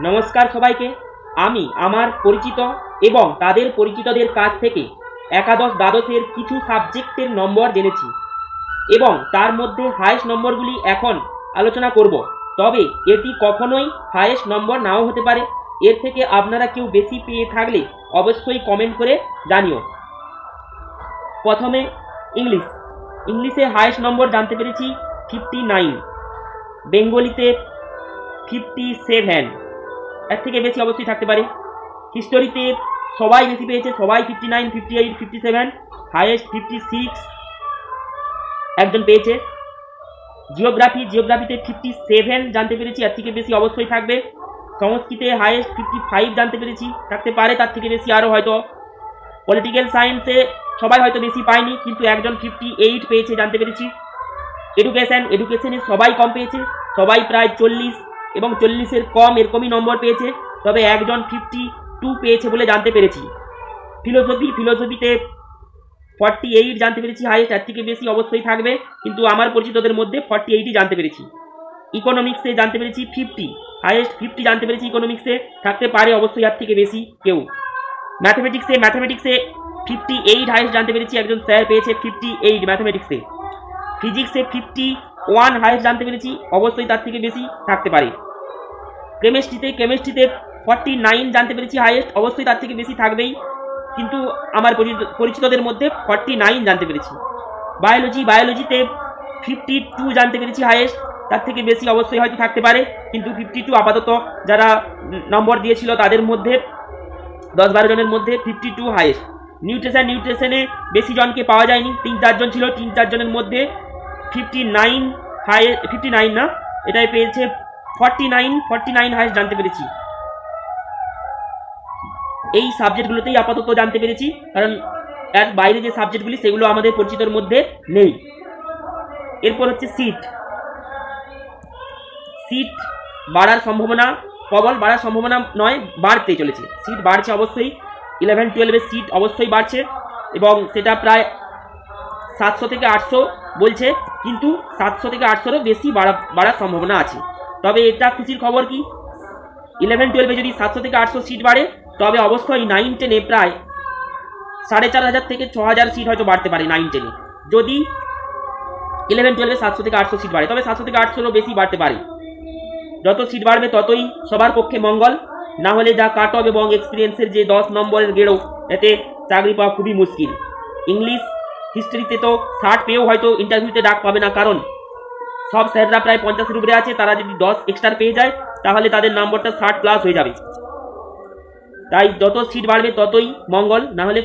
নমস্কার সবাইকে। আমি আমার পরিচিত এবং তাদের পরিচিতদের কাছ থেকে একাদশ দ্বাদশের কিছু সাবজেক্টের নম্বর জেনেছি এবং তার মধ্যে হায়েস্ট নম্বরগুলি এখন আলোচনা করব। তবে এটি কখনোই হায়েস্ট নম্বর নাও হতে পারে। এর থেকে আপনারা কেউ বেশি পেয়ে থাকলে অবশ্যই কমেন্ট করে জানিও। প্রথমে ইংলিশ। ইংলিশে হায়েস্ট নম্বর জানতে পেরেছি ফিফটি নাইন বেঙ্গলিতে ফিফটি সেভেন এর থেকে বেশি অবশ্যই থাকতে পারে। হিস্টোরিতে সবাই বেশি পেয়েছে, সবাই fifty nine fifty eight fifty seven highest fifty six একজন পেয়েছে। জিওগ্রাফি জিওগ্রাফিতে ফিফটি সেভেন জানতে পেরেছি, এর থেকে বেশি অবশ্যই থাকবে। সংস্কৃতে হাইয়েস্ট ফিফটি ফাইভ জানতে পেরেছি, থাকতে পারে, তার থেকে বেশি আরও হয়তো। পলিটিক্যাল সায়েন্সে সবাই হয়তো বেশি পায়নি, কিন্তু একজন ফিফটি এইট পেয়েছে জানতে পেরেছি। এডুকেশন এডুকেশনে সবাই কম পেয়েছে, সবাই প্রায় চল্লিশ এবং চল্লিশের কম এরকমই নম্বর পেয়েছে, তবে একজন ফিফটি টু পেয়েছে বলে জানতে পেরেছি। ফিলোসফি ফিলোসফিতে ফর্টি এইট জানতে পেরেছি হাইয়েস্ট এর থেকে বেশি অবশ্যই থাকবে, কিন্তু আমার পরিচিতদের মধ্যে ফর্টি এইটই জানতে পেরেছি। ইকোনমিক্সে জানতে পেরেছি ফিফটি হাইয়েস্ট ফিফটি জানতে পেরেছি ইকোনমিক্সে থাকতে পারে অবশ্যই তার থেকে বেশি কেউ। ম্যাথমেটিক্সে ম্যাথমেটিক্সে ফিফটি এইট হাইয়েস্ট জানতে পেরেছি, একজন স্যার পেয়েছে ফিফটি এইট ম্যাথমেটিক্সে ফিজিক্সে ফিফটি ওয়ান হাইয়েস্ট জানতে পেরেছি, অবশ্যই তার থেকে বেশি থাকতে পারে। কেমিস্ট্রিতে কেমিস্ট্রিতে ফর্টি নাইন জানতে পেরেছি হাইয়েস্ট অবশ্যই তার থেকে বেশি থাকবেই। কিন্তু আমার পরিচিতদের মধ্যে ফর্টি নাইন জানতে পেরেছি। বায়োলজি বায়োলজিতে ফিফটি টু জানতে পেরেছি হাইয়েস্ট তার থেকে বেশি অবশ্যই হয়তো থাকতে পারে। কিন্তু ফিফটি টু আপাতত যারা নম্বর দিয়েছিল তাদের মধ্যে দশ বারো জনের মধ্যে ফিফটি টু হাইয়েস্ট নিউট্রিশন নিউট্রিশনে বেশি জনকে পাওয়া যায়নি। তিন চারজন ছিল তিন চারজনের মধ্যে fifty nine high fifty nine না? এটাই পেয়েছে forty nine forty nine highest জানতে পেরেছি। এই সাবজেক্টগুলোতেই আপাতত জানতে পেরেছি, কারণ এর বাইরে যে সাবজেক্টগুলি, সেগুলো আমাদের পরিচিতর মধ্যে নেই। এরপর হচ্ছে সিট সিট বাড়ার সম্ভাবনা, প্রবল বাড়ার সম্ভাবনা নয় বাড়তে চলেছে। সিট বাড়ছে অবশ্যই ইলেভেন টুয়েলভের সিট অবশ্যই বাড়ছে, এবং সেটা প্রায় সাতশো থেকে আটশো বলছে, কিন্তু সাতশো থেকে আটশোরও বেশি বাড়া, বাড়ার সম্ভাবনা আছে। তবে এটা খুশির খবর কি? ইলেভেন টুয়েলভে যদি সাতশো থেকে আটশো সিট বাড়ে, তবে অবশ্যই নাইন টেনে প্রায় সাড়ে চার হাজার থেকে ছ হাজার সিট হয়তো বাড়তে পারে নাইন টেনে যদি ইলেভেন টুয়েলভে সাতশো থেকে আটশো সিট বাড়ে, তবে সাতশো থেকে আটশোরও বেশি বাড়তে পারে। যত সিট বাড়বে, ততই সবার পক্ষে মঙ্গল। না হলে যা কাট অফ এবং এক্সপিরিয়েন্সের যে দশ নম্বরের গেড়ো এতে চাকরি পাওয়া খুবই মুশকিল। ইংলিশ হিস্ট্রিতে তো ষাট পেয়েও হয়তো ইন্টারভিউতে ডাক পাবে না, কারণ সব স্যাররা প্রায় পঞ্চাশের উপরে আছে, তারা যদি দশ এক্সট্রা পেয়ে যায়, তাহলে তাদের নম্বরটা ষাট প্লাস হয়ে যাবে। তাই যত সিট বাড়বে, ততই মঙ্গল না হলে